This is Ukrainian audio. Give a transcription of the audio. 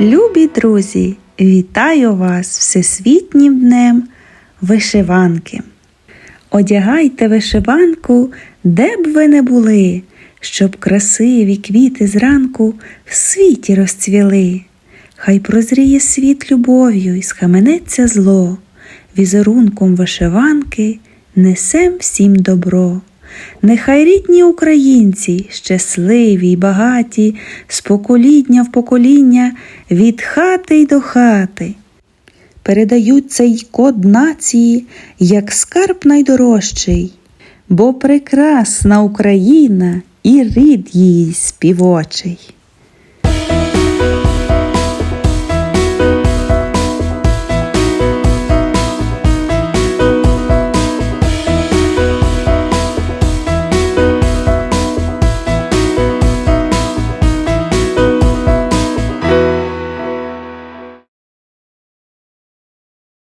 Привіт, друзі! Вітаю вас Всесвітнім днем вишиванки. Одягайте вишиванку, де б ви не були, щоб красиві квіти зранку в світі розцвіли. Хай прозріє світ любов'ю і схаменеться зло, візерунком вишиванки несем всім добро. Нехай рідні українці, щасливі й багаті, з покоління в покоління від хати й до хати. Передають цей код нації, як скарб найдорожчий, бо прекрасна Україна і рід її співочий.